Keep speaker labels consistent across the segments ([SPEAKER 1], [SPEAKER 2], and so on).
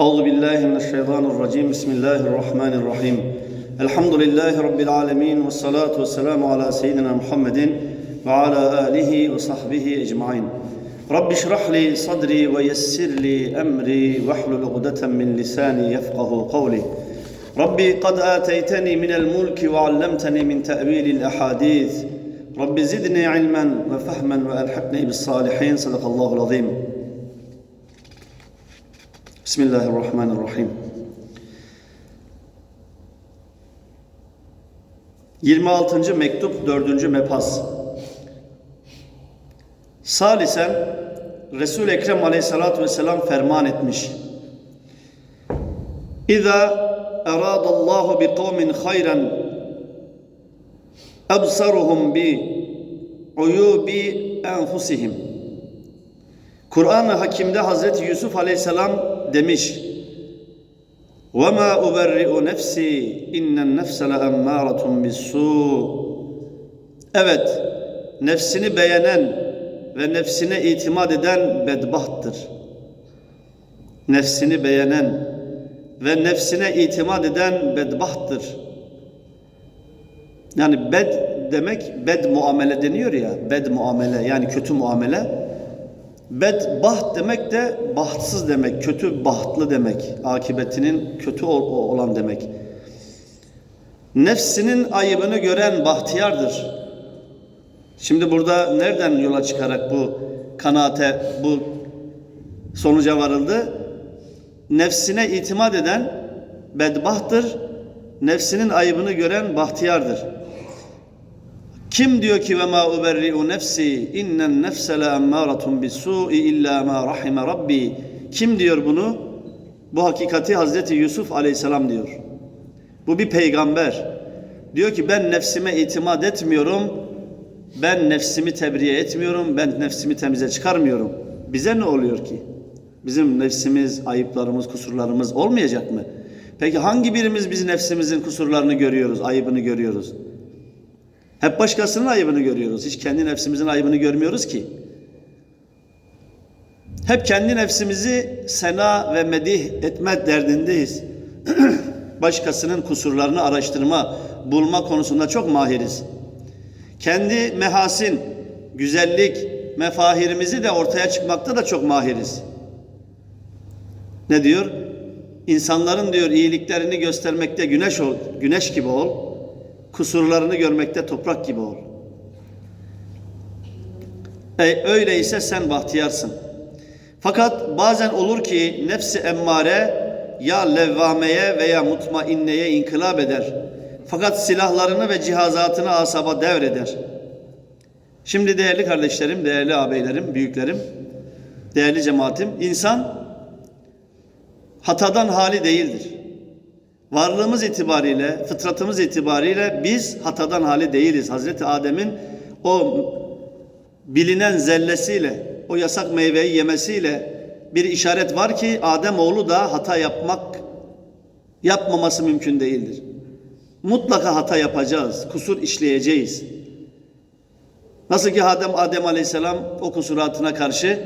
[SPEAKER 1] أعوذ بالله من الشيطان الرجيم. بسم الله الرحمن الرحيم. الحمد لله رب العالمين والصلاة والسلام على سيدنا محمد وعلى آله وصحبه أجمعين. رب اشرح لي صدري ويسر لي أمري واحلل عقدة من لساني يفقه قولي. ربي قد آتيتني من الملك وعلمتني من تأويل الأحاديث. رب زدني علما وفهما وألحقني بالصالحين. صدق الله العظيم. Bismillahirrahmanirrahim. 26. mektup 4. mepaz. Salisen Resul Ekrem Aleyhissalatu vesselam ferman etmiş. İza eradallahu bi kavmin hayran ebsaruhum bi uyubi enfusihim. Kur'an-ı Hakim'de Hazreti Yusuf Aleyhisselam demiş. وَمَا اُبَرِّئُ نَفْسِي اِنَّ النَّفْسَ لَاَمَّارَةٌ بِالسُّوءِ Evet, nefsini beğenen ve nefsine itimat eden bedbahttır. Nefsini beğenen ve nefsine itimat eden bedbahttır. Yani bed demek bed muamele deniyor ya, bed muamele yani kötü muamele. Bedbaht demek de bahtsız demek, kötü bahtlı demek, akıbetinin kötü olan demek. Nefsinin ayıbını gören bahtiyardır. Şimdi burada nereden yola çıkarak bu kanaate, bu sonuca varıldı? Nefsine itimat eden bedbahttır, nefsinin ayıbını gören bahtiyardır. Kim diyor ki ve ma uberri'u nefsi innen nefse la emmâratun bis-sû'i illa ma rahime rabbi. Kim diyor bunu? Bu hakikati Hazreti Yusuf Aleyhisselam diyor. Bu bir peygamber. Diyor ki ben nefsime itimat etmiyorum. Ben nefsimi tebriye etmiyorum. Ben nefsimi temize çıkarmıyorum. Bize ne oluyor ki? Bizim nefsimiz, ayıplarımız, kusurlarımız olmayacak mı? Peki hangi birimiz biz nefsimizin kusurlarını görüyoruz, ayıbını görüyoruz? Hep başkasının ayıbını görüyoruz. Hiç kendi nefsimizin ayıbını görmüyoruz ki. Hep kendi nefsimizi sena ve medih etme derdindeyiz. Başkasının kusurlarını araştırma, bulma konusunda çok mahiriz. Kendi mehasin, güzellik, mefahirimizi de ortaya çıkmakta da çok mahiriz. Ne diyor? İnsanların diyor iyiliklerini göstermekte güneş ol, güneş gibi ol kusurlarını görmekte toprak gibi ol. E, öyleyse sen bahtiyarsın. Fakat bazen olur ki nefsi emmare ya levvameye veya mutmainneye inkılap eder. Fakat silahlarını ve cihazatını asaba devreder. Şimdi değerli kardeşlerim, değerli ağabeylerim, büyüklerim, değerli cemaatim, insan hatadan hali değildir. Varlığımız itibariyle, fıtratımız itibariyle biz hatadan hali değiliz. Hazreti Adem'in o bilinen zellesiyle, o yasak meyveyi yemesiyle bir işaret var ki Adem oğlu da hata yapmak yapmaması mümkün değildir. Mutlaka hata yapacağız, kusur işleyeceğiz. Nasıl ki Adem Adem Aleyhisselam o kusuratına karşı,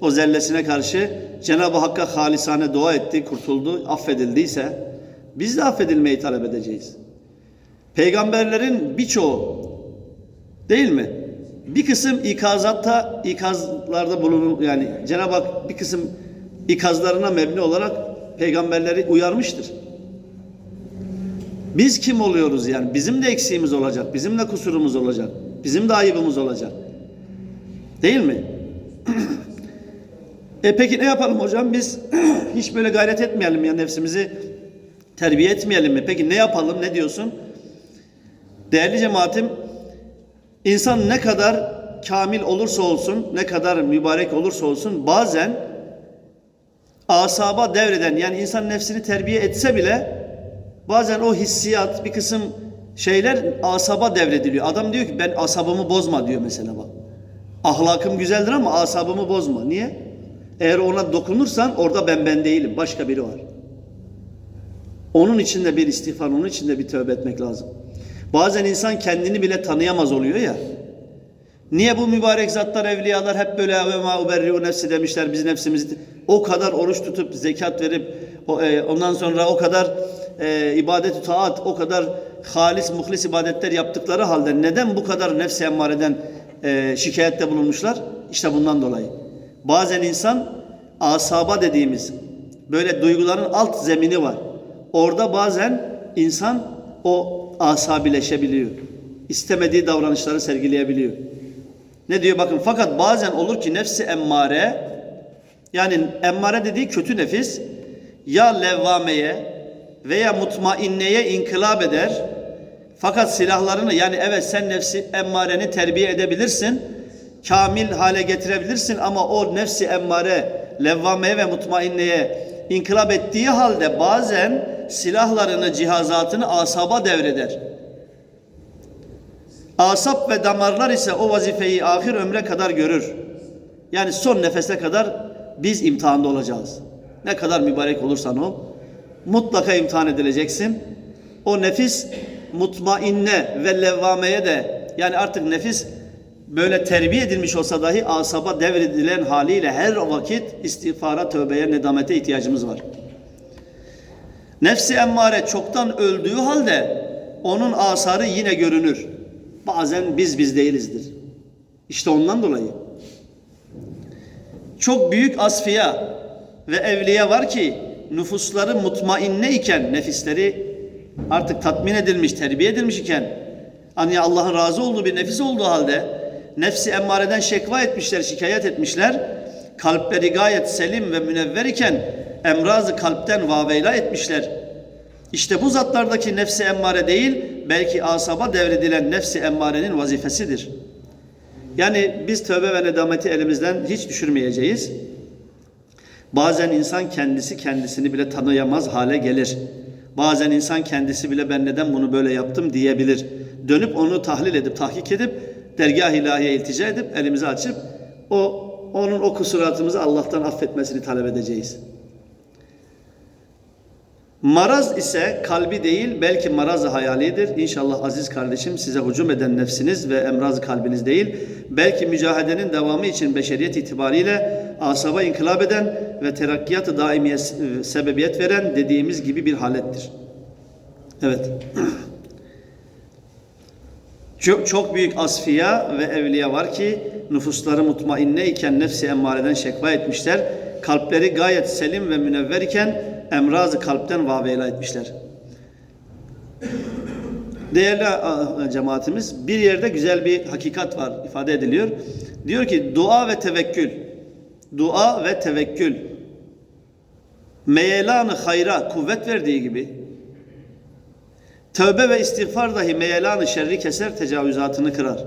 [SPEAKER 1] o zellesine karşı Cenab-ı Hakk'a halisane dua etti, kurtuldu, affedildiyse biz de affedilmeyi talep edeceğiz. Peygamberlerin birçoğu değil mi? Bir kısım ikazatta, ikazlarda bulunur yani Cenab-ı Hak bir kısım ikazlarına mebni olarak peygamberleri uyarmıştır. Biz kim oluyoruz yani? Bizim de eksiğimiz olacak, bizim de kusurumuz olacak, bizim de ayıbımız olacak. Değil mi? e peki ne yapalım hocam? Biz hiç böyle gayret etmeyelim ya nefsimizi terbiye etmeyelim mi? Peki ne yapalım? Ne diyorsun? Değerli cemaatim, insan ne kadar kamil olursa olsun, ne kadar mübarek olursa olsun bazen asaba devreden yani insan nefsini terbiye etse bile bazen o hissiyat bir kısım şeyler asaba devrediliyor. Adam diyor ki ben asabımı bozma diyor mesela bak. Ahlakım güzeldir ama asabımı bozma. Niye? Eğer ona dokunursan orada ben ben değilim. Başka biri var. Onun için de bir istiğfar, onun için de bir tövbe etmek lazım. Bazen insan kendini bile tanıyamaz oluyor ya. Niye bu mübarek zatlar, evliyalar hep böyle ve ma uberriu nefsi demişler biz nefsimizi o kadar oruç tutup zekat verip o, e, ondan sonra o kadar e, ibadet taat, o kadar halis muhlis ibadetler yaptıkları halde neden bu kadar nefsi emmareden e, şikayette bulunmuşlar? İşte bundan dolayı. Bazen insan asaba dediğimiz böyle duyguların alt zemini var. Orada bazen insan o asabileşebiliyor. İstemediği davranışları sergileyebiliyor. Ne diyor bakın fakat bazen olur ki nefsi emmare yani emmare dediği kötü nefis ya levvameye veya mutmainneye inkılap eder. Fakat silahlarını yani evet sen nefsi emmareni terbiye edebilirsin. Kamil hale getirebilirsin ama o nefsi emmare levvameye ve mutmainneye inkılap ettiği halde bazen silahlarını, cihazatını asaba devreder. Asap ve damarlar ise o vazifeyi ahir ömre kadar görür. Yani son nefese kadar biz imtihanda olacağız. Ne kadar mübarek olursan ol, mutlaka imtihan edileceksin. O nefis mutmainne ve levvameye de yani artık nefis böyle terbiye edilmiş olsa dahi asaba devredilen haliyle her vakit istiğfara, tövbeye, nedamete ihtiyacımız var. Nefsi emmare çoktan öldüğü halde onun asarı yine görünür. Bazen biz biz değilizdir. İşte ondan dolayı. Çok büyük asfiya ve evliya var ki nüfusları mutmainne iken nefisleri artık tatmin edilmiş, terbiye edilmiş iken hani Allah'ın razı olduğu bir nefis olduğu halde nefsi emmareden şekva etmişler, şikayet etmişler. Kalpleri gayet selim ve münevver iken emrazı kalpten vaveyla etmişler. İşte bu zatlardaki nefsi emmare değil, belki asaba devredilen nefsi emmarenin vazifesidir. Yani biz tövbe ve nedameti elimizden hiç düşürmeyeceğiz. Bazen insan kendisi kendisini bile tanıyamaz hale gelir. Bazen insan kendisi bile ben neden bunu böyle yaptım diyebilir. Dönüp onu tahlil edip, tahkik edip, dergah ilahiye iltica edip, elimizi açıp o onun o kusuratımızı Allah'tan affetmesini talep edeceğiz. Maraz ise kalbi değil belki maraz hayalidir. İnşallah aziz kardeşim size hücum eden nefsiniz ve emraz kalbiniz değil. Belki mücahedenin devamı için beşeriyet itibariyle asaba inkılap eden ve terakkiyat-ı daimiye sebebiyet veren dediğimiz gibi bir halettir. Evet. Çok, çok büyük asfiya ve evliya var ki nüfusları mutmainne iken nefsi emmareden şekva etmişler. Kalpleri gayet selim ve münevver iken emrazı kalpten vaveyla etmişler. Değerli cemaatimiz bir yerde güzel bir hakikat var ifade ediliyor. Diyor ki dua ve tevekkül. Dua ve tevekkül. Meyelanı hayra kuvvet verdiği gibi tövbe ve istiğfar dahi meyelanı şerri keser tecavüzatını kırar.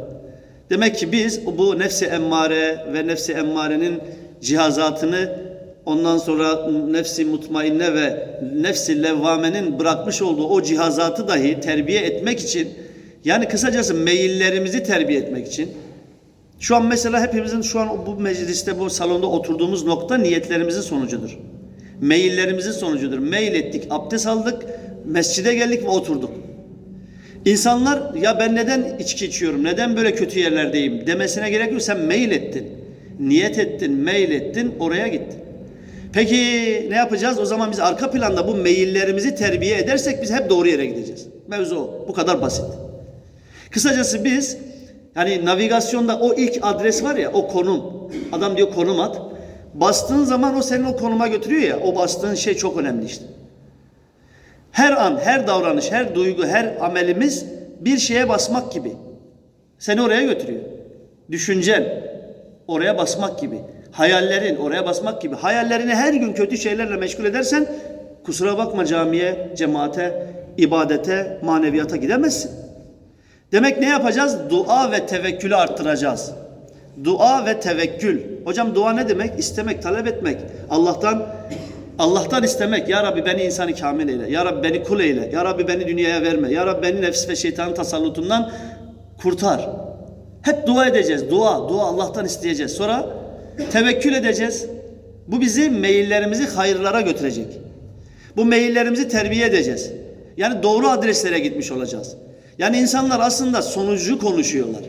[SPEAKER 1] Demek ki biz bu nefsi emmare ve nefsi emmarenin cihazatını ondan sonra nefsi mutmainne ve nefsi levvamenin bırakmış olduğu o cihazatı dahi terbiye etmek için yani kısacası meyillerimizi terbiye etmek için şu an mesela hepimizin şu an bu mecliste bu salonda oturduğumuz nokta niyetlerimizin sonucudur. Meyillerimizin sonucudur. Meyil ettik, abdest aldık, mescide geldik ve oturduk. İnsanlar ya ben neden içki içiyorum, neden böyle kötü yerlerdeyim demesine gerek yok. Sen meyil ettin, niyet ettin, meyil ettin, oraya gittin. Peki ne yapacağız? O zaman biz arka planda bu meyillerimizi terbiye edersek biz hep doğru yere gideceğiz. Mevzu o. Bu kadar basit. Kısacası biz yani navigasyonda o ilk adres var ya o konum. Adam diyor konum at. Bastığın zaman o senin o konuma götürüyor ya. O bastığın şey çok önemli işte. Her an, her davranış, her duygu, her amelimiz bir şeye basmak gibi. Seni oraya götürüyor. Düşüncen oraya basmak gibi. Hayallerin oraya basmak gibi. Hayallerini her gün kötü şeylerle meşgul edersen kusura bakma camiye, cemaate, ibadete, maneviyata gidemezsin. Demek ne yapacağız? Dua ve tevekkülü arttıracağız. Dua ve tevekkül. Hocam dua ne demek? İstemek, talep etmek. Allah'tan Allah'tan istemek. Ya Rabbi beni insanı kamil eyle. Ya Rabbi beni kul eyle. Ya Rabbi beni dünyaya verme. Ya Rabbi beni nefs ve şeytanın tasallutundan kurtar. Hep dua edeceğiz. Dua, dua Allah'tan isteyeceğiz. Sonra tevekkül edeceğiz. Bu bizi meyillerimizi hayırlara götürecek. Bu meyillerimizi terbiye edeceğiz. Yani doğru adreslere gitmiş olacağız. Yani insanlar aslında sonucu konuşuyorlar.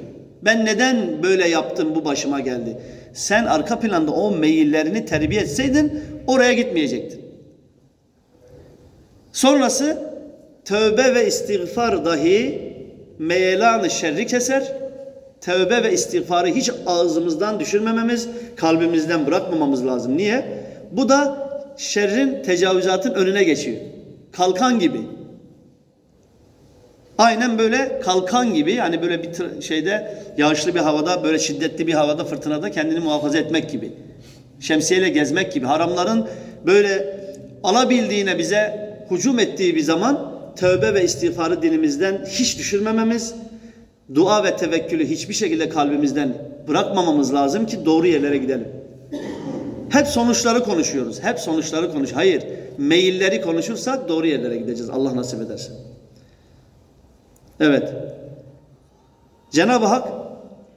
[SPEAKER 1] Ben neden böyle yaptım bu başıma geldi? Sen arka planda o meyillerini terbiye etseydin oraya gitmeyecektin. Sonrası tövbe ve istiğfar dahi meyelanı şerri keser. Tövbe ve istiğfarı hiç ağzımızdan düşürmememiz, kalbimizden bırakmamamız lazım. Niye? Bu da şerrin, tecavüzatın önüne geçiyor. Kalkan gibi. Aynen böyle kalkan gibi yani böyle bir şeyde yağışlı bir havada böyle şiddetli bir havada fırtınada kendini muhafaza etmek gibi. Şemsiyeyle gezmek gibi. Haramların böyle alabildiğine bize hücum ettiği bir zaman tövbe ve istiğfarı dilimizden hiç düşürmememiz, dua ve tevekkülü hiçbir şekilde kalbimizden bırakmamamız lazım ki doğru yerlere gidelim. Hep sonuçları konuşuyoruz. Hep sonuçları konuş. Hayır. Meyilleri konuşursak doğru yerlere gideceğiz. Allah nasip ederse. Evet. Cenab-ı Hak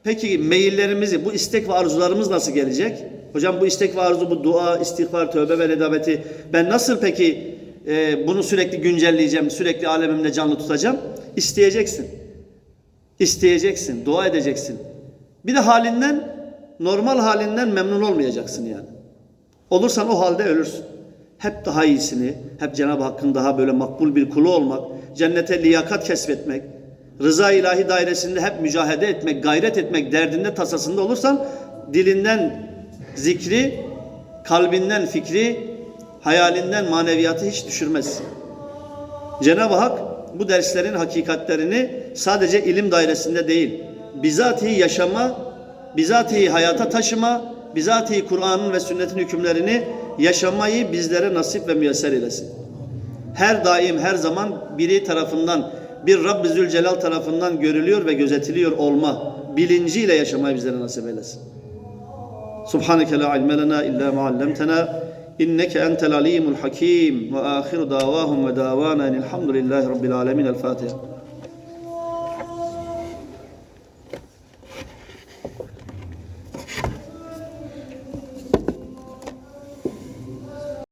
[SPEAKER 1] peki meyillerimizi, bu istek ve arzularımız nasıl gelecek? Hocam bu istek ve arzu, bu dua, istiğfar, tövbe ve redabeti ben nasıl peki e, bunu sürekli güncelleyeceğim, sürekli alemimde canlı tutacağım? İsteyeceksin. İsteyeceksin, dua edeceksin. Bir de halinden, normal halinden memnun olmayacaksın yani. Olursan o halde ölürsün. Hep daha iyisini, hep Cenab-ı Hakk'ın daha böyle makbul bir kulu olmak, cennete liyakat kesbetmek, rıza ilahi dairesinde hep mücahede etmek, gayret etmek derdinde tasasında olursan dilinden zikri, kalbinden fikri, hayalinden maneviyatı hiç düşürmez. Cenab-ı Hak bu derslerin hakikatlerini sadece ilim dairesinde değil, bizatihi yaşama, bizatihi hayata taşıma, bizatihi Kur'an'ın ve sünnetin hükümlerini yaşamayı bizlere nasip ve müyesser eylesin. Her daim, her zaman biri tarafından, bir Rabbi Zülcelal tarafından görülüyor ve gözetiliyor olma bilinciyle yaşamayı bizlere nasip eylesin. سبحانك لا علم لنا إلا ما علمتنا إنك أنت العليم الحكيم وآخر دعواهم ودعوانا إن الحمد لله رب العالمين الفاتحة.